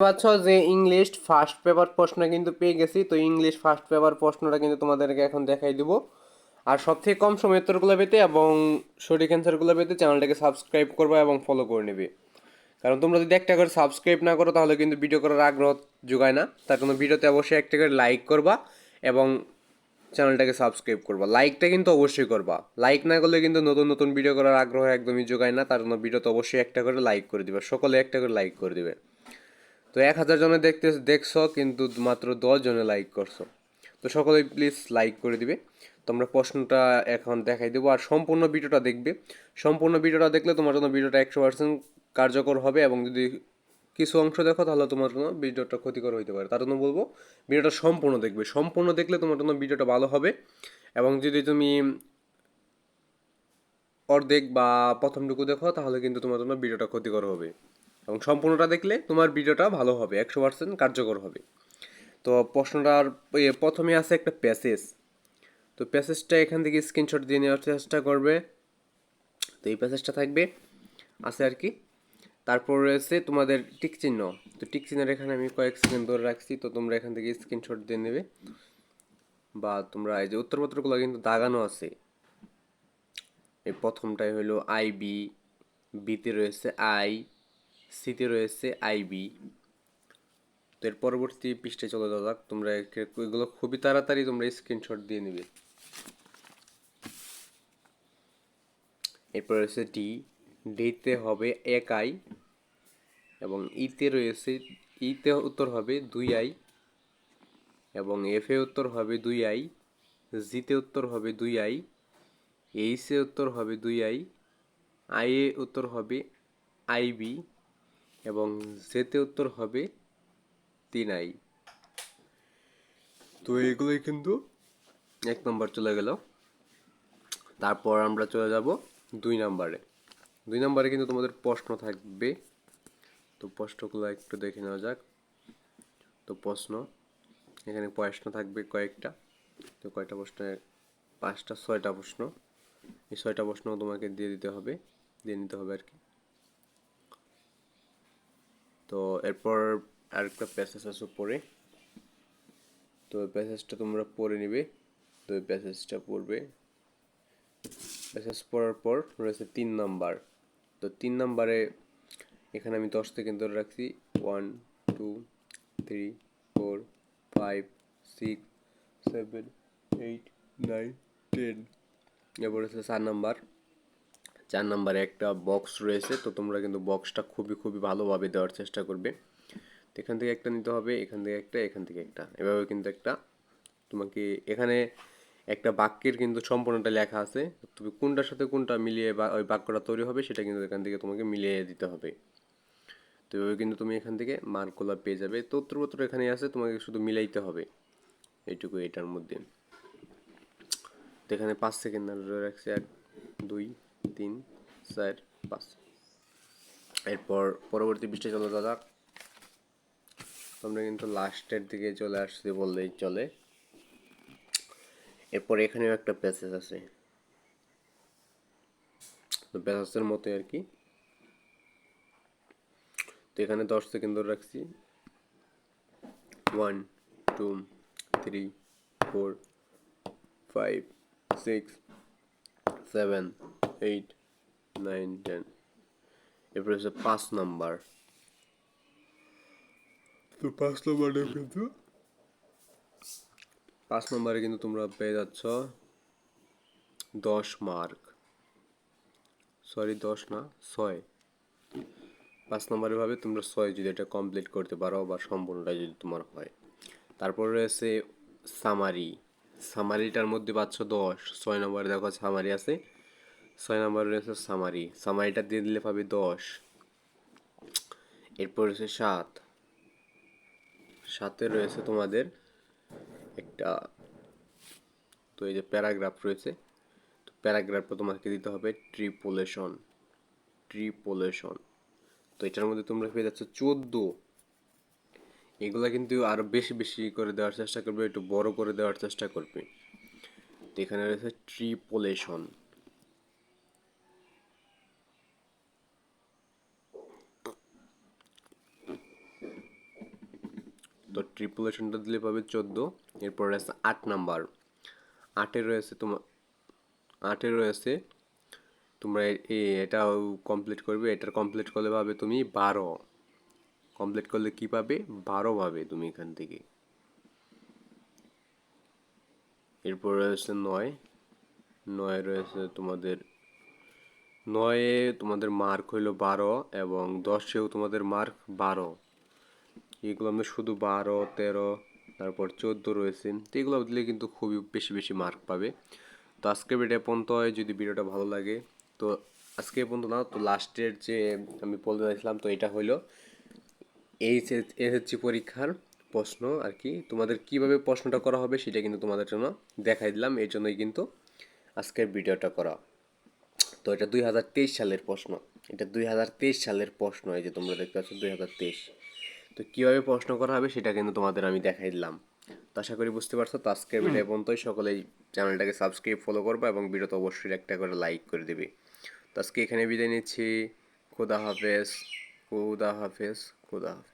পাচ্ছ যে English first paper প্রশ্ন কিন্তু পেয়ে গেছি, তো ইংলিশ ফার্স্ট পেপার প্রশ্নটা কিন্তু তোমাদেরকে এখন দেখাই দিব। আর সব থেকে কম সময় উত্তরগুলো পেতে এবং সঠিক অ্যান্সারগুলো পেতে চ্যানেলটাকে সাবস্ক্রাইব করবা এবং ফলো করে নেবে। কারণ তোমরা যদি একটা করে সাবস্ক্রাইব না করো, তাহলে কিন্তু ভিডিও করার আগ্রহ যোগায় না। তার জন্য ভিডিওতে অবশ্যই একটা করে লাইক করবা এবং চ্যানেলটাকে সাবস্ক্রাইব করবা। লাইকটা কিন্তু অবশ্যই করবা। লাইক না করলে কিন্তু নতুন নতুন ভিডিও করার আগ্রহ একদমই যোগায় না। তার জন্য ভিডিওতে অবশ্যই একটা করে লাইক করে দিবে। সকলে একটা করে লাইক করে দিবে। তো এক হাজার জনে দেখতে দেখছ, কিন্তু মাত্র দশ জনে লাইক করছ। তো সকলে প্লিজ লাইক করে দিবে। তোমরা প্রশ্নটা এখন দেখাই দেবো। আর সম্পূর্ণ ভিডিওটা দেখবে। সম্পূর্ণ ভিডিওটা দেখলে তোমার জন্য ভিডিওটা একশো পার্সেন্ট কার্যকর হবে এবং যদি কিছু অংশ দেখো, তাহলে তোমার জন্য ভিডিওটা ক্ষতিকর হইতে পারে। তার জন্য বলব, ভিডিওটা সম্পূর্ণ দেখবে। সম্পূর্ণ দেখলে তোমার জন্য ভিডিওটা ভালো হবে এবং যদি তুমি অর্ধেক বা প্রথমটুকু দেখো, তাহলে কিন্তু তোমার জন্য ভিডিওটা ক্ষতিকর হবে। এবং সম্পূর্ণটা দেখলে তোমার ভিডিওটা ভালো হবে, একশো পার্সেন্ট কার্যকর হবে। তো প্রশ্নটার প্রথমে আছে একটা প্যাসেজ। তো প্যাসেজটা এখান থেকে স্ক্রিনশট দিয়ে নেওয়ার চেষ্টা করবে। তো এই প্যাসেজটা থাকবে, আছে আর কি। তারপর রয়েছে তোমাদের টিক চিহ্ন। তো টিক চিহ্নের এখানে আমি কয়েক সেকেন্ড ধরে রাখছি, তো তোমরা এখান থেকে স্ক্রিনশট দিয়ে নেবে। বা তোমরা এই যে উত্তরপত্রগুলো কিন্তু দাগানো আছে। এই প্রথমটাই হলো আই বি, বিতে রয়েছে আই সিতে রয়েছে আই বি তো এর পরবর্তী পৃষ্ঠে চলে যাওয়া যাক তোমরা এগুলো খুবই তাড়াতাড়ি তোমরা স্ক্রিনশট দিয়ে নেবে। এরপর রয়েছে ডি ডিতে হবে এক আই এবং ইতে রয়েছে ইতে উত্তর হবে দুই আই এবং এফ এ উত্তর হবে দুই আই জিতে উত্তর হবে দুই আই এইসে উত্তর হবে দুই আই আই এ উত্তর হবে আই বি এবং জেতে উত্তর হবে তিন আই তো এগুলোই কিন্তু এক নম্বর চলে গেল। তারপর আমরা চলে যাব দুই নম্বরে। দুই নম্বরে কিন্তু তোমাদের প্রশ্ন থাকবে। তো প্রশ্নগুলো একটু দেখে নেওয়া যাক। তো প্রশ্ন, এখানে প্রশ্ন থাকবে কয়েকটা। তো কয়টা প্রশ্ন? পাঁচটা, ছয়টা প্রশ্ন। এই ছয়টা প্রশ্ন তোমাকে দিয়ে দিতে হবে, দিয়ে নিতে হবে আর কি। তো এরপর আরেকটা প্যাসেজ আছে পড়ে। তো প্যাসেজটা তোমরা পড়ে নিবে। তো এই প্যাসেজটা পড়বে। প্যাসেজ পড়ার পর রয়েছে তিন নাম্বার। তো তিন নাম্বারে এখানে আমি দশ থেকে ধরে রাখছি। One two three four five six seven eight nine ten এরপর হচ্ছে চার নাম্বার। চার নাম্বারে একটা বক্স রয়েছে, তো তোমরা কিন্তু বক্সটা খুবই খুবই ভালোভাবে দেওয়ার চেষ্টা করবে। তো এখান থেকে একটা নিতে হবে, এখান থেকে একটা, এখান থেকে একটা। এভাবে কিন্তু একটা তোমাকে এখানে একটা বাক্যের কিন্তু সম্পূর্ণটা লেখা আছে। তুমি কোনটার সাথে কোনটা মিলিয়ে বা ওই বাক্যটা তৈরি হবে, সেটা কিন্তু এখান থেকে তোমাকে মিলিয়ে দিতে হবে। তো এভাবে কিন্তু তুমি এখান থেকে মার্কগুলো পেয়ে যাবে। তো উত্তরপত্র এখানে আছে, তোমাকে শুধু মিলাইতে হবে। এইটুকু এটার মধ্যে। তো এখানে পাঁচ সেকেন্ড রাখছি, এক, দুই তিন, চার, পাঁচ। এরপর পরবর্তী পৃষ্ঠে চলে যাক তোমরা কিন্তু লাস্টের দিকে চলে আসছে বললেই চলে। এরপর এখানেও একটা প্যাসেজ আছে। তো প্যাসেজের মতোই আর কি। তো এখানে দশ সেকেন্ড ধরে রাখছি। One, two, three, four, five, six, seven. Eight nine ten এরপর হচ্ছে পাঁচ নাম্বার তো পাঁচ নম্বরে কিন্তু পাঁচ নম্বরে কিন্তু তোমরা পেয়ে যাচ্ছ দশ মার্ক সরি দশ না ছয়. পাঁচ নম্বরে ভাবে তোমরা ছয় যদি এটা কমপ্লিট করতে পারো বা সম্পূর্ণটা যদি তোমার হয়। তারপর রয়েছে সামারি সামারিটার মধ্যে পাচ্ছ দশ ছয় নম্বরে দেখো সামারি আছে। ছয় নম্বরে রয়েছে সামারি সামারিটা দিয়ে দিলে পাবে দশ। এরপর রয়েছে সাত। সাথে রয়েছে তোমাদের একটা, তো এই যে প্যারাগ্রাফ রয়েছে, তো প্যারাগ্রাফটা তোমাকে দিতে হবে ট্রিপোলেশন। ট্রিপোলেশন। তো এটার মধ্যে তোমরা পেয়ে যাচ্ছ চোদ্দ। এগুলা কিন্তু আরও বেশি বেশি করে দেওয়ার চেষ্টা করবে, একটু বড় করে দেওয়ার চেষ্টা করবে। তো এখানে রয়েছে ট্রিপোলেশন। তো ট্রিপুলেশনটা দিলে পাবে চোদ্দ, এরপর রয়েছে আট নাম্বার। আটে রয়েছে তোমার আটে রয়েছে তোমরা এ- এ- এটাও কমপ্লিট করবে, এটার কমপ্লিট করলে পাবে তুমি বারো। কমপ্লিট করলে কি পাবে? বারো পাবে তুমি এখান থেকে। এরপর রয়েছে নয়। নয় রয়েছে তোমাদের নয়ে তোমাদের মার্ক হইল বারো এবং দশেও তোমাদের মার্ক বারো। এগুলো আমরা শুধু বারো, তেরো, তারপর চোদ্দ রয়েছে। তো এগুলো দিলে কিন্তু খুবই বেশি বেশি মার্ক পাবে। তো আজকে ভিডিও পর্যন্ত হয় যদি ভিডিওটা ভালো লাগে, তো আজকে পর্যন্ত না, তো লাস্টের যে আমি বলতে চাইছিলাম তো এটা হইল এইচ এসএসসি পরীক্ষার প্রশ্ন আর কি। তোমাদের কীভাবে প্রশ্নটা করা হবে সেটা কিন্তু তোমাদের জন্য দেখাই দিলাম। এই জন্যই কিন্তু আজকের ভিডিওটা করা। তো এটা দুই হাজার তেইশ সালের প্রশ্ন। এটা দুই হাজার তেইশ সালের প্রশ্ন, এই যে তোমরা দেখতে পাচ্ছ দুই হাজার তেইশ। তো কীভাবে প্রশ্ন করা হবে সেটা কিন্তু তোমাদের আমি দেখাই দিলাম। তো আশা করি বুঝতে পারছ তো আজকের ভিডিও পর্যন্তই। সকলেই চ্যানেলটাকে সাবস্ক্রাইব ফলো করবে এবং ভিডিওতে অবশ্যই একটা করে লাইক করে দিবে। তো আজকে এখানে বিদায় নিচ্ছি। খুদা হাফেজ খুদা হাফেজ খুদা হাফেজ।